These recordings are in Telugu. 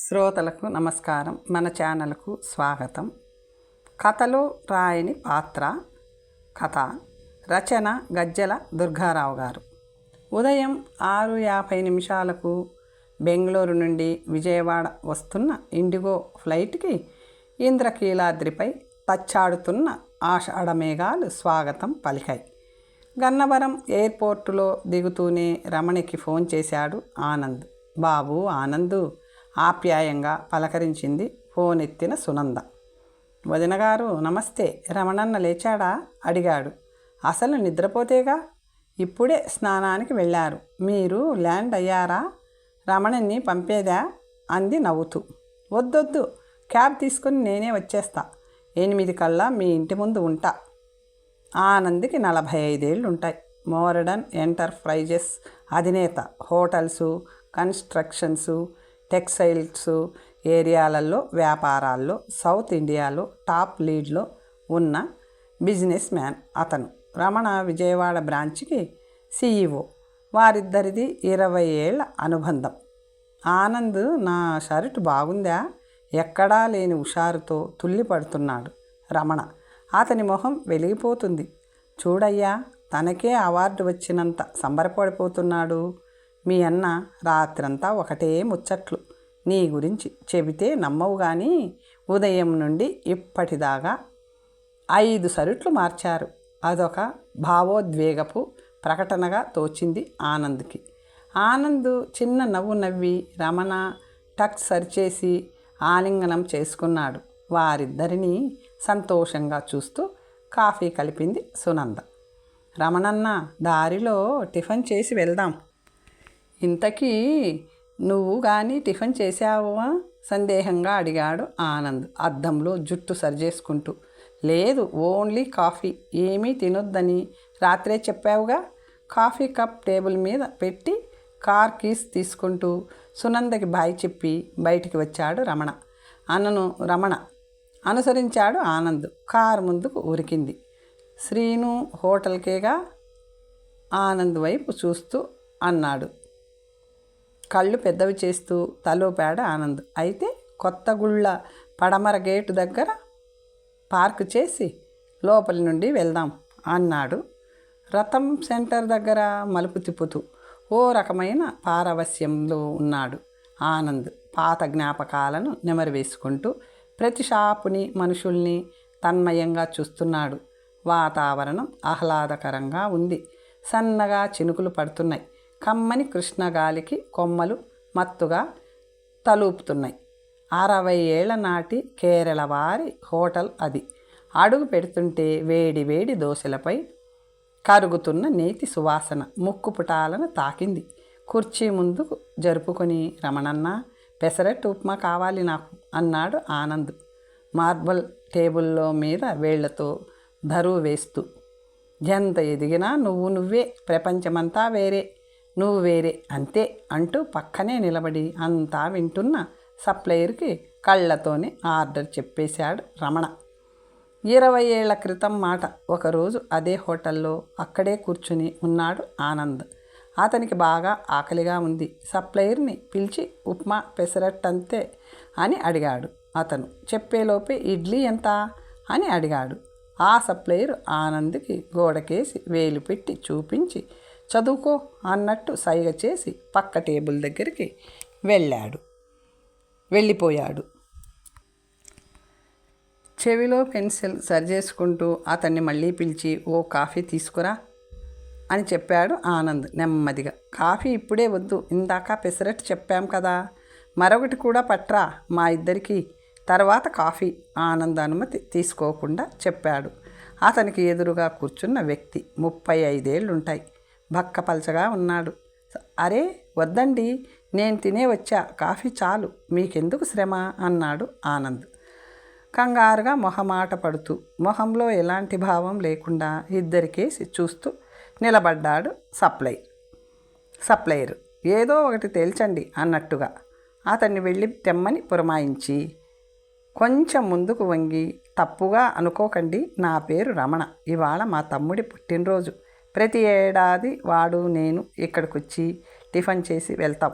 శ్రోతలకు నమస్కారం. మన ఛానల్కు స్వాగతం. కథలో రాయని పాత్ర కథ రచన గజ్జల దుర్గారావు గారు. ఉదయం ఆరు యాభై నిమిషాలకు బెంగళూరు నుండి విజయవాడ వస్తున్న ఇండిగో ఫ్లైట్కి ఇంద్రకీలాద్రిపై తచ్చాడుతున్న ఆషాఢ మేఘాలు స్వాగతం పలికాయి. గన్నవరం ఎయిర్పోర్టులో దిగుతూనే రమణికి ఫోన్ చేశాడు ఆనంద్. బాబు ఆనందు ఆప్యాయంగా పలకరించింది ఫోన్ ఎత్తిన సునంద. వదినగారు నమస్తే రమణన్న లేచాడా? అడిగాడు. అసలు నిద్రపోతేగా? ఇప్పుడే స్నానానికి వెళ్ళారు. మీరు ల్యాండ్ అయ్యారా? రమణని పంపేదా? అంది నవ్వుతూ. వద్దొద్దు క్యాబ్ తీసుకుని నేనే వచ్చేస్తా. ఎనిమిది కల్లా మీ ఇంటి ముందు ఉంటా. ఆనంద్కి నలభై ఐదేళ్ళు ఉంటాయి మోరడన్ ఎంటర్ప్రైజెస్ అధినేత. హోటల్సు కన్స్ట్రక్షన్సు టెక్స్టైల్స్ ఏరియాలలో వ్యాపారాల్లో సౌత్ ఇండియాలో టాప్ లీడ్లో ఉన్న బిజినెస్ మ్యాన్ అతను. రమణ విజయవాడ బ్రాంచ్కి సీఈఓ వారిద్దరిది ఇరవై ఏళ్ళ అనుబంధం. ఆనంద్ నా షర్ట్ బాగుందా? ఎక్కడా లేని హుషారుతో తుల్లిపడుతున్నాడు రమణ. అతని మొహం వెలిగిపోతుంది. చూడయ్యా తనకే అవార్డు వచ్చినంత సంబరపడిపోతున్నాడు. మీ అన్న రాత్రంతా ఒకటే ముచ్చట్లు. నీ గురించి చెబితే నమ్మవు కానీ ఉదయం నుండి ఇప్పటిదాకా ఐదు సరుట్లు మార్చారు. అదొక భావోద్వేగపు ప్రకటనగా తోచింది ఆనంద్కి. ఆనంద్ చిన్న నవ్వు నవ్వి రమణ టక్ సరిచేసి ఆలింగనం చేసుకున్నాడు. వారిద్దరినీ సంతోషంగా చూస్తూ కాఫీ కలిపింది సునంద. రమణన్న దారిలో టిఫిన్ చేసి వెళ్దాం. ఇంతకీ నువ్వు కానీ టిఫిన్ చేసావా సందేహంగా అడిగాడు ఆనంద్ అద్దంలో జుట్టు సరిచేసుకుంటూ. లేదు ఓన్లీ కాఫీ. ఏమీ తినొద్దని రాత్రే చెప్పావుగా? కాఫీ కప్ టేబుల్ మీద పెట్టి కార్ కీస్ తీసుకుంటూ సునందకి బాయ్ చెప్పి బయటికి వచ్చాడు రమణ. అన్నను రమణ అనుసరించాడు ఆనంద్. కారు ముందుకు ఉరికింది. శ్రీను హోటల్కేగా? ఆనంద్ వైపు చూస్తూ అన్నాడు. కళ్ళు పెద్దవి చేస్తూ తలోపాడు ఆనంద్. అయితే కొత్త గుళ్ళ పడమర గేటు దగ్గర పార్క్ చేసి లోపలి నుండి వెళ్దాం అన్నాడు. రథం సెంటర్ దగ్గర మలుపు తిప్పుతూ ఓ రకమైన పారవస్యంలో ఉన్నాడు ఆనంద్. పాత జ్ఞాపకాలను నెమరు వేసుకుంటూ ప్రతి షాపుని మనుషుల్ని తన్మయంగా చూస్తున్నాడు. వాతావరణం ఆహ్లాదకరంగా ఉంది. సన్నగా చినుకులు పడుతున్నాయి. కమ్మని కృష్ణగాలికి కొమ్మలు మత్తుగా తలూపుతున్నాయి. అరవై ఏళ్ళ నాటి కేరళ వారి హోటల్ అది. అడుగు పెడుతుంటే వేడి వేడి దోశలపై కరుగుతున్న నేతి సువాసన ముక్కు పుటాలను తాకింది. కుర్చీ ముందు జరుపుకొని రమణన్న పెసరట్టు ఉప్మా కావాలి నాకు అన్నాడు ఆనంద్. మార్బల్ టేబుల్లో మీద వేళ్ళతో ధరువు వేస్తూ ఎంత ఎదిగినా నువ్వు నువ్వే ప్రపంచమంతా వేరే. నువ్వు వేరే అంతే అంటూ పక్కనే నిలబడి అంతా వింటున్న సప్లయర్కి కళ్ళతోనే ఆర్డర్ చెప్పేశాడు రమణ. ఇరవై ఏళ్ళ క్రితం మాట ఒకరోజు అదే హోటల్లో అక్కడే కూర్చుని ఉన్నాడు ఆనంద్. అతనికి బాగా ఆకలిగా ఉంది. సప్లయర్ని పిలిచి ఉప్మా పెసరట్టంతే అని అడిగాడు. అతను చెప్పేలోపే ఇడ్లీ ఎంత అని అడిగాడు. ఆ సప్లయర్ ఆనంద్కి గోడకేసి వేలు పెట్టి చూపించి చదువుకో అన్నట్టు సైగ చేసి పక్క టేబుల్ దగ్గరికి వెళ్ళాడు. వెళ్ళిపోయాడు. చెవిలో పెన్సిల్ సరిచేసుకుంటూ అతన్ని మళ్ళీ పిలిచి ఓ కాఫీ తీసుకురా అని చెప్పాడు ఆనంద్ నెమ్మదిగా. కాఫీ ఇప్పుడే వద్దు ఇందాక పెసరట్టు చెప్పాం కదా మరొకటి కూడా పట్రా మా ఇద్దరికి తర్వాత కాఫీ ఆనంద్ అనుమతి తీసుకోకుండా చెప్పాడు. అతనికి ఎదురుగా కూర్చున్న వ్యక్తి ముప్పై ఐదేళ్ళుంటాయి బక్కపలచగా ఉన్నాడు. అరే వద్దండి నేను తినే వచ్చా కాఫీ చాలు మీకెందుకు శ్రమ? అన్నాడు ఆనంద్. కంగారుగా మొహమాట పడుతూ మొహంలో ఎలాంటి భావం లేకుండా ఇద్దరికేసి చూస్తూ నిలబడ్డాడు సప్లై. సప్లయర్ ఏదో ఒకటి తేల్చండి అన్నట్టుగా. అతన్ని వెళ్ళి తెమ్మని పురమాయించి కొంచెం ముందుకు వంగి తప్పుగా అనుకోకండి నా పేరు రమణ ఇవాళ మా తమ్ముడి పుట్టినరోజు ప్రతి ఏడాది వాడు నేను ఇక్కడికి వచ్చి టిఫిన్ చేసి వెళ్తాం.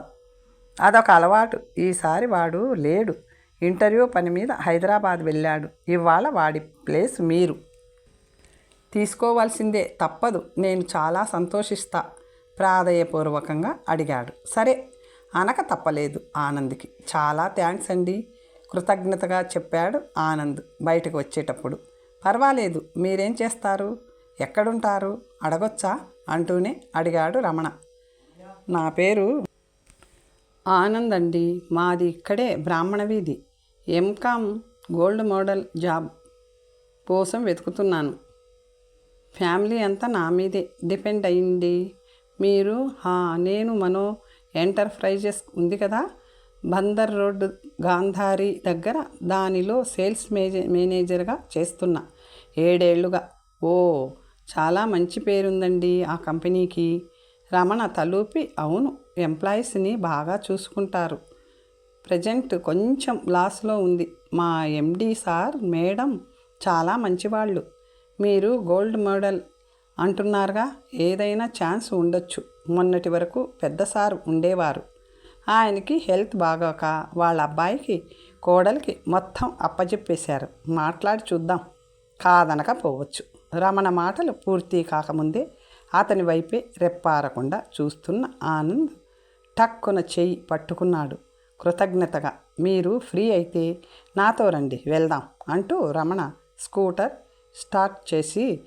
అదొక అలవాటు. ఈసారి వాడు లేడు. ఇంటర్వ్యూ పని మీద హైదరాబాద్ వెళ్ళాడు. ఇవాళ వాడి ప్లేస్ మీరు. తీసుకోవాల్సిందే తప్పదు. నేను చాలా సంతోషిస్తా. ప్రాధేయపూర్వకంగా అడిగాడు. సరే. అనక తప్పలేదు ఆనంద్కి. చాలా థ్యాంక్స్ అండి. కృతజ్ఞతగా చెప్పాడు ఆనంద్ బయటకు వచ్చేటప్పుడు. పర్వాలేదు. మీరేం చేస్తారు? ఎక్కడుంటారు? అడగొచ్చా? అంటూనే అడిగాడు రమణ. నా పేరు ఆనంద్ అండి మాది ఇక్కడే బ్రాహ్మణ వీధి. ఎంకామ్ గోల్డ్ మోడల్ జాబ్ కోసం వెతుకుతున్నాను. ఫ్యామిలీ అంతా నా మీదే డిపెండ్ అయింది. మీరు హా నేను మనో ఎంటర్ప్రైజెస్ ఉంది కదా? బందర్ రోడ్డు గాంధారి దగ్గర దానిలో సేల్స్ మేజే మేనేజర్గా చేస్తున్నా. ఏడేళ్ళుగా. ఓ చాలా మంచి పేరుందండి ఆ కంపెనీకి. రమణ తలూపి అవును ఎంప్లాయీస్ని బాగా చూసుకుంటారు. ప్రజెంట్ కొంచెం లాస్లో ఉంది. మా ఎండి సార్ మేడం చాలా మంచివాళ్ళు. మీరు గోల్డ్ మోడల్ అంటున్నారుగా ఏదైనా ఛాన్స్ ఉండొచ్చు. మొన్నటి వరకు పెద్ద సార్ ఉండేవారు. ఆయనకి హెల్త్ బాగోక వాళ్ళ అబ్బాయికి కోడలికి మొత్తం అప్పచెప్పేశారు మాట్లాడి చూద్దాం. కాదనక పోవచ్చు రమణ మాటలు పూర్తి కాకముందే అతని వైపే రెప్పారకుండా చూస్తున్న ఆనంద్ టక్కున చెయ్యి పట్టుకున్నాడు. కృతజ్ఞతగా మీరు ఫ్రీ అయితే నాతో రండి వెళ్దాం అంటూ రమణ స్కూటర్ స్టార్ట్ చేసి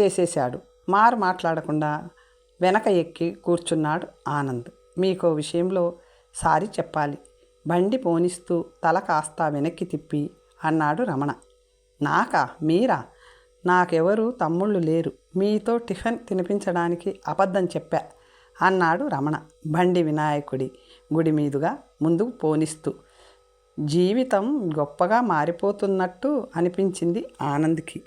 చేసేశాడు. మారు మాట్లాడకుండా వెనక ఎక్కి కూర్చున్నాడు ఆనంద్. మీకో విషయంలో సారీ చెప్పాలి. బండి పోనిస్తూ తల కాస్త వెనక్కి తిప్పి అన్నాడు రమణ. నాకా? మీరా? నాకెవరు తమ్ముళ్ళు లేరు. మీతో టిఫిన్ తినిపించడానికి అబద్ధం చెప్పా అన్నాడు రమణ. బండి వినాయకుడి గుడి మీదుగా ముందుకు పోనిస్తూ. జీవితం గొప్పగా మారిపోతున్నట్టు అనిపించింది ఆనంద్కి.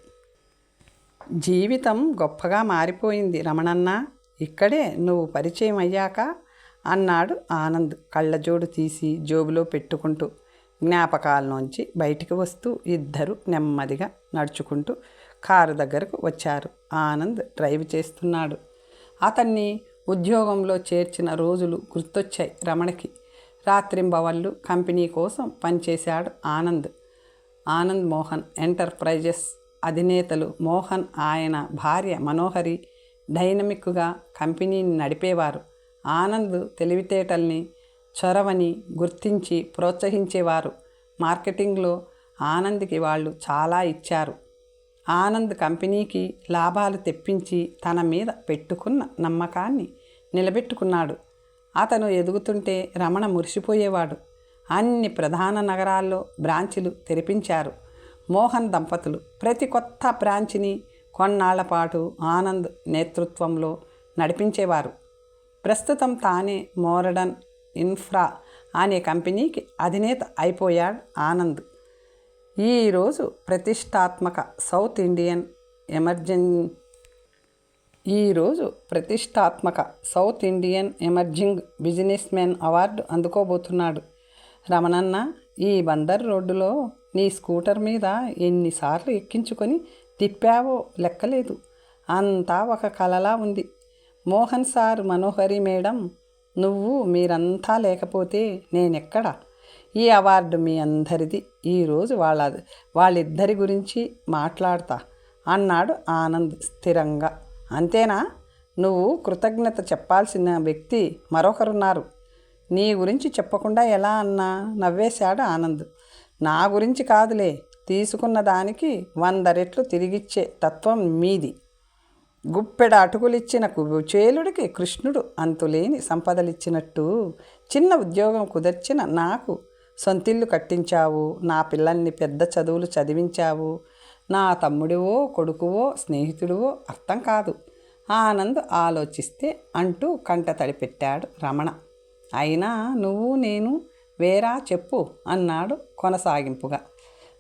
జీవితం గొప్పగా మారిపోయింది రమణన్న ఇక్కడే నువ్వు పరిచయం అయ్యాక అన్నాడు ఆనంద్ కళ్ళజోడు తీసి జోబులో పెట్టుకుంటూ. జ్ఞాపకాలలోంచి బయటికి వస్తూ ఇద్దరు నెమ్మదిగా నడుచుకుంటూ కారు దగ్గరకు వచ్చారు. ఆనంద్ డ్రైవ్ చేస్తున్నాడు. అతన్ని ఉద్యోగంలో చేర్చిన రోజులు గుర్తొచ్చాయి రమణకి. రాత్రింబవళ్ళు కంపెనీ కోసం పనిచేశాడు ఆనంద్. ఆనంద్ మోహన్ ఎంటర్ప్రైజెస్ అధినేతలు మోహన్ ఆయన భార్య మనోహరి డైనమిక్గా కంపెనీని నడిపేవారు. ఆనంద్ తెలివితేటల్ని చొరవని గుర్తించి ప్రోత్సహించేవారు. మార్కెటింగ్లో ఆనంద్కి వాళ్ళు చాలా ఇచ్చారు. ఆనంద్ కంపెనీకి లాభాలు తెప్పించి తన మీద పెట్టుకున్న నమ్మకాన్ని నిలబెట్టుకున్నాడు. అతను ఎదుగుతుంటే రమణ మురిసిపోయేవాడు. అన్ని ప్రధాన నగరాల్లో బ్రాంచీలు తెరిపించారు. మోహన్ దంపతులు ప్రతి కొత్త బ్రాంచ్ని కొన్నాళ్ళ పాటు ఆనంద్ నేతృత్వంలో నడిపించేవారు. ప్రస్తుతం తానే మోరడన్ ఇన్ఫ్రా అనే కంపెనీకి అధినేత అయిపోయాడు ఆనంద్. ఈరోజు ప్రతిష్టాత్మక సౌత్ ఇండియన్ ఎమర్జెన్ ఈరోజు ప్రతిష్టాత్మక south Indian emerging businessman award అందుకోబోతున్నాడు. రమణన్న ఈ బందర్ రోడ్డులో నీ స్కూటర్ మీద ఎన్నిసార్లు ఎక్కించుకొని తిప్పావో లెక్కలేదు. అంతా ఒక కలలా ఉంది. మోహన్ సార్ మనోహరి మేడం నువ్వు మీరంతా లేకపోతే నేనెక్కడ? ఈ అవార్డు మీ అందరిది. ఈరోజు వాళ్ళ వాళ్ళిద్దరి గురించి మాట్లాడతా. అన్నాడు ఆనంద్ స్థిరంగా. అంతేనా? నువ్వు కృతజ్ఞత చెప్పాల్సిన వ్యక్తి మరొకరున్నారు. నీ గురించి చెప్పకుండా ఎలా అన్నా? నవ్వేశాడు ఆనంద్. నా గురించి కాదులే. తీసుకున్న దానికి వంద రెట్లు తిరిగిచ్చే తత్వం మీది. గుప్పెడ అటుకులిచ్చిన కుచేలుడికి కృష్ణుడు అంతులేని సంపదలిచ్చినట్టు చిన్న ఉద్యోగం కుదర్చిన నాకు సొంతిల్లు కట్టించావు నా పిల్లల్ని పెద్ద చదువులు చదివించావు నా తమ్ముడివో కొడుకువో స్నేహితుడివో అర్థం కాదు. ఆనంద్ ఆలోచిస్తే అంటూ కంట తడిపెట్టాడు రమణ. అయినా నువ్వు నేను వేరా చెప్పు అన్నాడు కొనసాగింపుగా.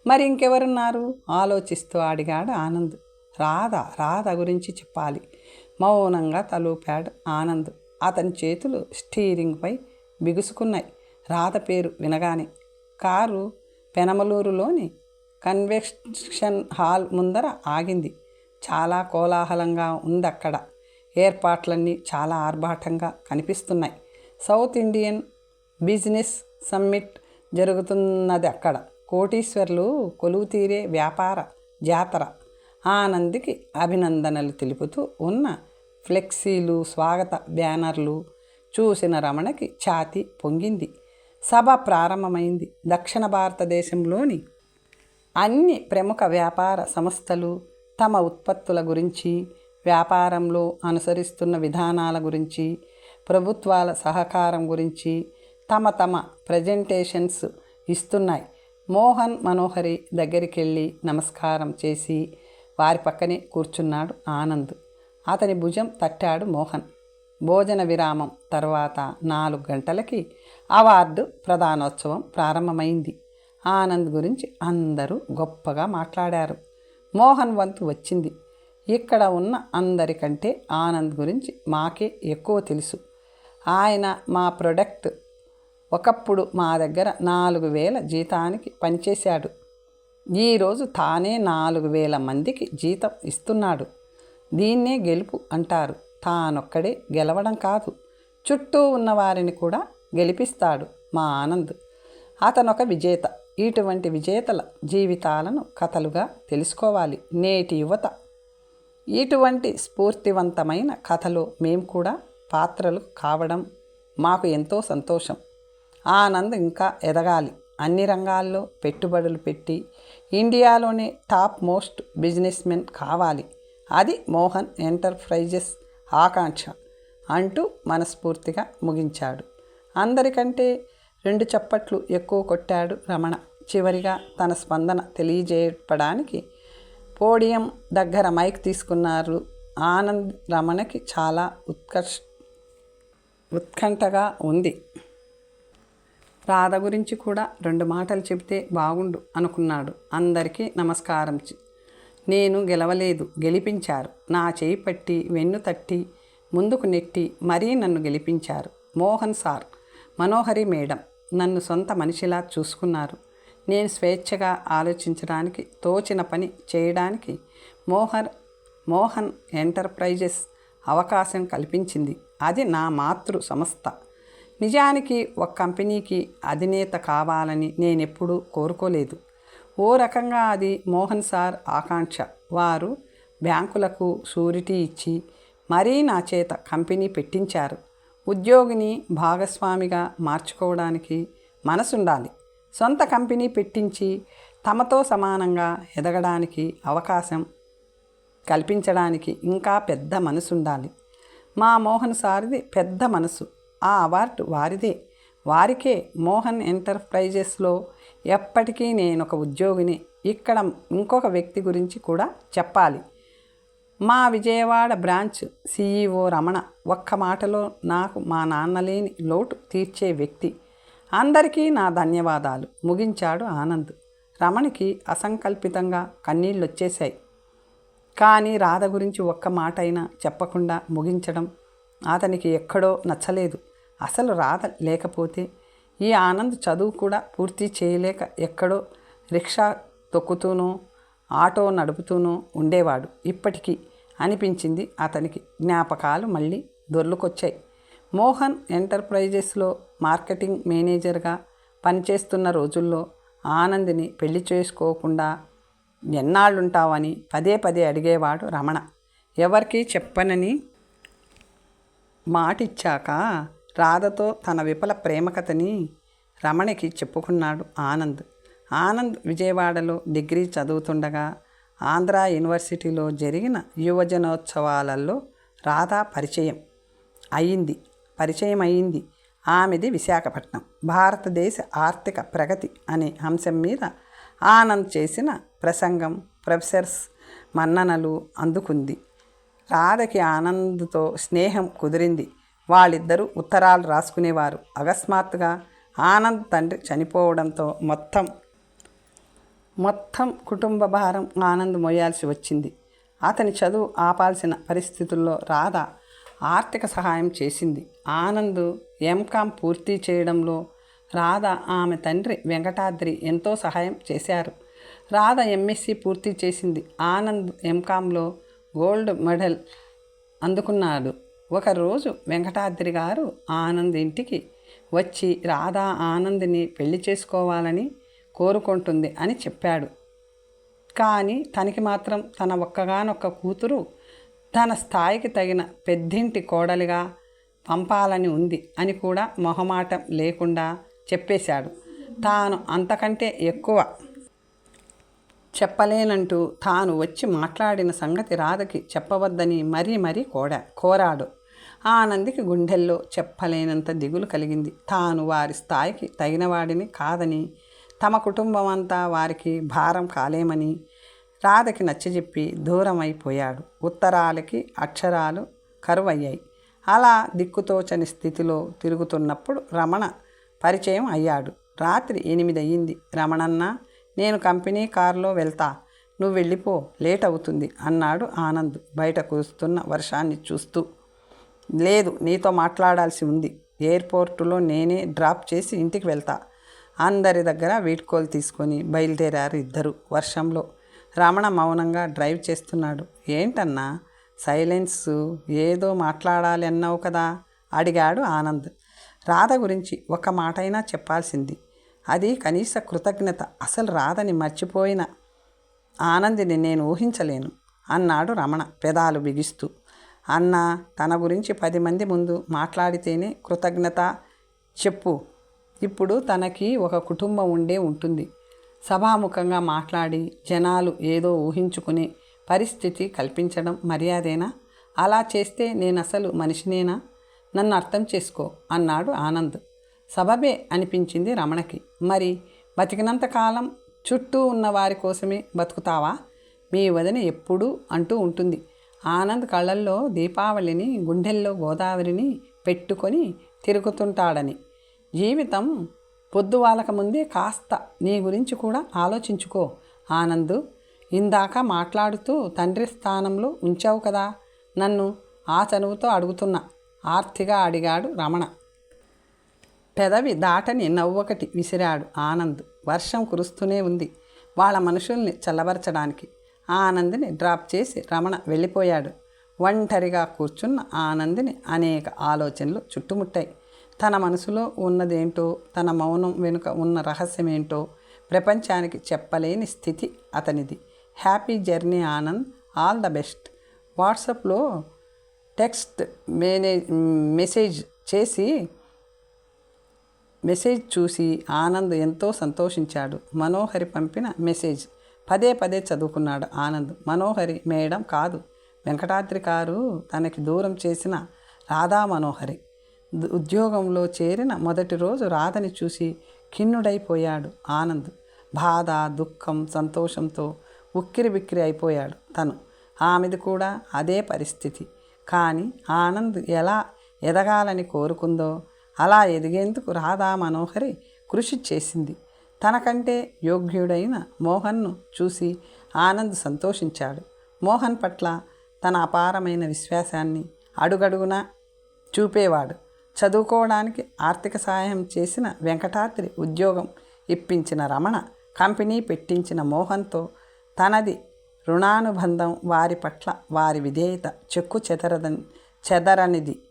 మరి ఇంకెవరున్నారు? ఆలోచిస్తూ అడిగాడు ఆనంద్. రాధ రాధ గురించి చెప్పాలి. మౌనంగా తలూపాడు ఆనంద్. అతని చేతులు స్టీరింగ్పై బిగుసుకున్నాయి. రాత పేరు వినగానే. కారు పెనమలూరులోని కన్వెన్షన్ హాల్ ముందర ఆగింది. చాలా కోలాహలంగా ఉంది అక్కడ ఏర్పాట్లన్నీ చాలా ఆర్భాటంగా కనిపిస్తున్నాయి. సౌత్ ఇండియన్ బిజినెస్ సమ్మిట్ జరుగుతున్నది అక్కడ కోటీశ్వర్లు కొలువుతీరే వ్యాపార జాతర. ఆనందికి అభినందనలు తెలుపుతూ ఉన్న ఫ్లెక్సీలు స్వాగత బ్యానర్లు చూసిన రమణకి ఛాతి పొంగింది. సభ ప్రారంభమైంది. దక్షిణ భారతదేశంలోని అన్ని ప్రముఖ వ్యాపార సంస్థలు తమ ఉత్పత్తుల గురించి వ్యాపారంలో అనుసరిస్తున్న విధానాల గురించి ప్రభుత్వాల సహకారం గురించి తమ తమ ప్రజెంటేషన్స్ ఇస్తున్నాయి. మోహన్ మనోహరి దగ్గరికి వెళ్ళి నమస్కారం చేసి వారి పక్కనే కూర్చున్నాడు ఆనంద్. అతని భుజం తట్టాడు మోహన్. భోజన విరామం తర్వాత నాలుగు గంటలకి అవార్డు ప్రధానోత్సవం ప్రారంభమైంది. ఆనంద్ గురించి అందరూ గొప్పగా మాట్లాడారు. మోహన్ వంతు వచ్చింది. ఇక్కడ ఉన్న అందరికంటే ఆనంద్ గురించి మాకే ఎక్కువ తెలుసు. ఆయన మా ప్రొడక్ట్. ఒకప్పుడు మా దగ్గర నాలుగు వేల జీతానికి పనిచేశాడు. ఈరోజు తానే నాలుగు వేల మందికి జీతం ఇస్తున్నాడు. దీన్నే గెలుపు అంటారు. తానొక్కడే గెలవడం కాదు. చుట్టూ ఉన్న వారిని కూడా గెలిపిస్తాడు మా ఆనంద్. అతనొక విజేత. ఇటువంటి విజేతల జీవితాలను కథలుగా తెలుసుకోవాలి నేటి యువత. ఇటువంటి స్ఫూర్తివంతమైన కథలో మేము కూడా పాత్రలు కావడం మాకు ఎంతో సంతోషం. ఆనంద్ ఇంకా ఎదగాలి. అన్ని రంగాల్లో పెట్టుబడులు పెట్టి ఇండియాలోనే టాప్ మోస్ట్ బిజినెస్మెన్ కావాలి. అది మోహన్ ఎంటర్ప్రైజెస్ ఆకాంక్ష అంటూ మనస్ఫూర్తిగా ముగించాడు. అందరికంటే రెండు చప్పట్లు ఎక్కువ కొట్టాడు రమణ. చివరిగా తన స్పందన తెలియజేయపడానికి పోడియం దగ్గర మైక్ తీసుకున్నారు. ఆనంద్ రమణకి చాలా ఉత్కర్ష ఉత్కంఠగా ఉంది. రాధ గురించి కూడా రెండు మాటలు చెబితే బాగుండు అనుకున్నాడు. అందరికీ నమస్కారం నేను గెలవలేదు గెలిపించారు. నా చేయి పట్టి వెన్ను తట్టి ముందుకు నెట్టి మరీ నన్ను గెలిపించారు. మోహన్ సార్ మనోహరి మేడం నన్ను సొంత మనిషిలా చూసుకున్నారు. నేను స్వేచ్ఛగా ఆలోచించడానికి తోచిన పని చేయడానికి మోహర్ మోహన్ ఎంటర్ప్రైజెస్ అవకాశం కల్పించింది. అది నా మాతృ సంస్థ. నిజానికి ఒక కంపెనీకి అధినేత కావాలని నేనెప్పుడూ కోరుకోలేదు. ఓ రకంగా అది మోహన్ సార్ ఆకాంక్ష. వారు బ్యాంకులకు షూరిటీ ఇచ్చి మరీ నా చేత కంపెనీ పెట్టించారు. ఉద్యోగిని భాగస్వామిగా మార్చుకోవడానికి మనసుండాలి. సొంత కంపెనీ పెట్టించి తమతో సమానంగా ఎదగడానికి అవకాశం కల్పించడానికి ఇంకా పెద్ద మనసు ఉండాలి మా మోహన్ సారిది పెద్ద మనసు. ఆ అవార్డు వారిదే. వారికే మోహన్ ఎంటర్ప్రైజెస్లో ఎప్పటికీ నేను ఒక ఉద్యోగిని. ఇక్కడ ఇంకొక వ్యక్తి గురించి కూడా చెప్పాలి. మా విజయవాడ బ్రాంచ్ సీఈఓ రమణ ఒక్క మాటలో నాకు మా నాన్నలేని లోటు తీర్చే వ్యక్తి. అందరికీ నా ధన్యవాదాలు. ముగించాడు ఆనంద్. రమణికి అసంకల్పితంగా కన్నీళ్ళొచ్చేశాయి. కానీ రాధ గురించి ఒక్క మాట అయినా చెప్పకుండా ముగించడం అతనికి ఎక్కడో నచ్చలేదు. అసలు రాధ లేకపోతే ఈ ఆనంద్ చదువు కూడా పూర్తి చేయలేక ఎక్కడో రిక్షా తొక్కుతూనో ఆటో నడుపుతూనూ ఉండేవాడు. ఇప్పటికీ అనిపించింది అతనికి. జ్ఞాపకాలు మళ్ళీ దొర్లుకొచ్చాయి. మోహన్ ఎంటర్ప్రైజెస్లో మార్కెటింగ్ మేనేజర్గా పనిచేస్తున్న రోజుల్లో ఆనందిని పెళ్ళి చేసుకోకుండా ఎన్నాళ్ళుంటావని పదే పదే అడిగేవాడు రమణ. ఎవరికి చెప్పనని మాటిచ్చాక రాధతో తన విఫల ప్రేమకథని రమణకి చెప్పుకున్నాడు ఆనంద్. ఆనంద్ విజయవాడలో డిగ్రీ చదువుతుండగా ఆంధ్ర యూనివర్సిటీలో జరిగిన యువజనోత్సవాలలో రాధా పరిచయం అయింది. పరిచయం అయింది. ఆమెది విశాఖపట్నం. భారతదేశ ఆర్థిక ప్రగతి అనే అంశం మీద ఆనంద్ చేసిన ప్రసంగం ప్రొఫెసర్స్ మన్ననలు అందుకుంది. రాధకి ఆనంద్తో స్నేహం కుదిరింది. వాళ్ళిద్దరూ ఉత్తరాలు రాసుకునేవారు. అకస్మాత్తుగా ఆనంద్ తండ్రి చనిపోవడంతో మొత్తం మొత్తం కుటుంబ భారం ఆనంద్ మోయాల్సి వచ్చింది. అతని చదువు ఆపాల్సిన పరిస్థితుల్లో రాధ ఆర్థిక సహాయం చేసింది. ఆనంద్ ఎంకామ్ పూర్తి చేయడంలో రాధ ఆమె తండ్రి వెంకటాద్రి ఎంతో సహాయం చేశారు. రాధ ఎంఎస్సి పూర్తి చేసింది. ఆనంద్ ఎంకామ్లో గోల్డ్ మెడల్ అందుకున్నాడు. ఒకరోజు వెంకటాద్రి గారు ఆనంద్ ఇంటికి వచ్చి రాధా ఆనంద్ని పెళ్ళి చేసుకోవాలని కోరుకుంటుంది అని చెప్పాడు. కానీ తనకి మాత్రం తన ఒక్కగానొక్క కూతురు తన స్థాయికి తగిన పెద్దింటి కోడలిగా పంపాలని ఉంది అని కూడా మొహమాటం లేకుండా చెప్పేశాడు. తాను అంతకంటే ఎక్కువ చెప్పలేనంటూ తాను వచ్చి మాట్లాడిన సంగతి రాధకి చెప్పవద్దని మరీ మరీ కోడా కోరాడు. ఆనందికి గుండెల్లో చెప్పలేనంత దిగులు కలిగింది. తాను వారి స్థాయికి తగినవాడిని కాదని తమ కుటుంబం అంతా వారికి భారం కాలేమని రాధకి నచ్చజెప్పి దూరం అయిపోయాడు ఉత్తరాలకి అక్షరాలు కరువయ్యాయి. అలా దిక్కుతోచని స్థితిలో తిరుగుతున్నప్పుడు రమణ పరిచయం అయ్యాడు. రాత్రి ఎనిమిది అయ్యింది రమణన్న నేను కంపెనీ కారులో వెళ్తా. నువ్వు వెళ్ళిపో. లేట్ అవుతుంది అన్నాడు ఆనంద్ బయట కురుస్తున్న వర్షాన్ని చూస్తూ. లేదు నీతో మాట్లాడాల్సి ఉంది. ఎయిర్పోర్టులో నేనే డ్రాప్ చేసి ఇంటికి వెళ్తా. అందరి దగ్గర వీడ్కోలు తీసుకొని బయలుదేరారు ఇద్దరు వర్షంలో. రమణ మౌనంగా డ్రైవ్ చేస్తున్నాడు. ఏంటన్నా సైలెన్స్ ఏదో మాట్లాడాలి అన్నావు కదా? అడిగాడు ఆనంద్. రాధ గురించి ఒక మాటైనా చెప్పాల్సింది. అది కనీస కృతజ్ఞత. అసలు రాధని మర్చిపోయిన ఆనందిని నేను ఊహించలేను అన్నాడు రమణ పెదాలు బిగిస్తూ. అన్న తన గురించి పది మంది ముందు మాట్లాడితేనే కృతజ్ఞత. చెప్పు ఇప్పుడు తనకి ఒక కుటుంబం ఉండే ఉంటుంది. సభాముఖంగా మాట్లాడి జనాలు ఏదో ఊహించుకునే పరిస్థితి కల్పించడం మర్యాదేనా? అలా చేస్తే నేను అసలు మనిషినేనా? నన్ను అర్థం చేసుకో అన్నాడు ఆనంద్. సబబే అనిపించింది రమణకి. మరి బతికినంత కాలం చుట్టూ ఉన్న వారి కోసమే బతుకుతావా? మీ వదిన ఎప్పుడూ అంటూ ఉంటుంది. ఆనంద్ కళ్ళల్లో దీపావళిని గుండెల్లో గోదావరిని పెట్టుకొని తిరుగుతుంటాడని. జీవితం పొద్దువాలక ముందే కాస్త నీ గురించి కూడా ఆలోచించుకో. ఆనంద్ ఇందాక మాట్లాడుతూ తండ్రి స్థానంలో ఉంచావు కదా? నన్ను ఆ చనువుతో అడుగుతున్నా ఆర్తిగా అడిగాడు రమణ. పెదవి దాటని నవ్వొకటి విసిరాడు ఆనంద్. వర్షం కురుస్తూనే ఉంది వాళ్ళ మనుషుల్ని చల్లబరచడానికి. ఆనంద్ని డ్రాప్ చేసి రమణ వెళ్ళిపోయాడు. ఒంటరిగా కూర్చున్న ఆనందిని అనేక ఆలోచనలు చుట్టుముట్టాయి. తన మనసులో ఉన్నదేంటో తన మౌనం వెనుక ఉన్న రహస్యమేంటో ప్రపంచానికి చెప్పలేని స్థితి అతనిది. Happy journey Anand. All the best. వాట్సాప్లో టెక్స్ట్ మేనేజ్ మెసేజ్ చేసి మెసేజ్ చూసి ఆనంద్ ఎంతో సంతోషించాడు. మనోహరి పంపిన మెసేజ్. పదే పదే చదువుకున్నాడు ఆనంద్. మనోహరి మేడం కాదు. వెంకటాద్రి కారు తనకి దూరం చేసిన రాధా మనోహరి. ఉద్యోగంలో చేరిన మొదటి రోజు రాధని చూసి ఖిన్నుడైపోయాడు ఆనంద్. బాధ దుఃఖం సంతోషంతో ఉక్కిరి బిక్కిరి అయిపోయాడు తను. ఆమెది కూడా అదే పరిస్థితి. కానీ ఆనంద్ ఎలా ఎదగాలని కోరుకుందో అలా ఎదిగేందుకు రాధా మనోహరి కృషి చేసింది. తనకంటే యోగ్యుడైన మోహన్ను చూసి ఆనంద్ సంతోషించాడు. మోహన్ పట్ల తన అపారమైన విశ్వాసాన్ని అడుగడుగునా చూపేవాడు. చదువుకోవడానికి ఆర్థిక సహాయం చేసిన వెంకటాద్రి ఉద్యోగం ఇప్పించిన రమణ కంపెనీ పెట్టించిన మోహన్తో తనది రుణానుబంధం వారి పట్ల వారి విధేయత చెక్కు చెదరదని చెదరనిది.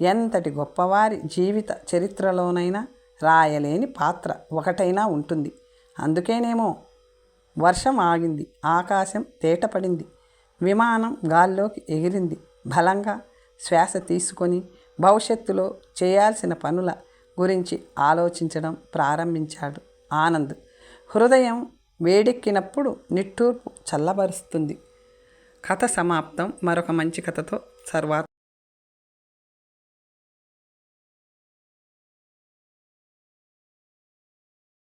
ఎంతటి గొప్పవారి జీవిత చరిత్రలోనైనా రాయలేని పాత్ర ఒకటైనా ఉంటుంది. అందుకేనేమో వర్షం ఆగింది ఆకాశం తేటపడింది విమానం గాల్లోకి ఎగిరింది. బలంగా శ్వాస తీసుకొని భవిష్యత్తులో చేయాల్సిన పనుల గురించి ఆలోచించడం ప్రారంభించాడు ఆనంద్. హృదయం వేడెక్కినప్పుడు నిట్టూర్పు చల్లబరుస్తుంది. కథ సమాప్తం. మరొక మంచి కథతో తర్వాత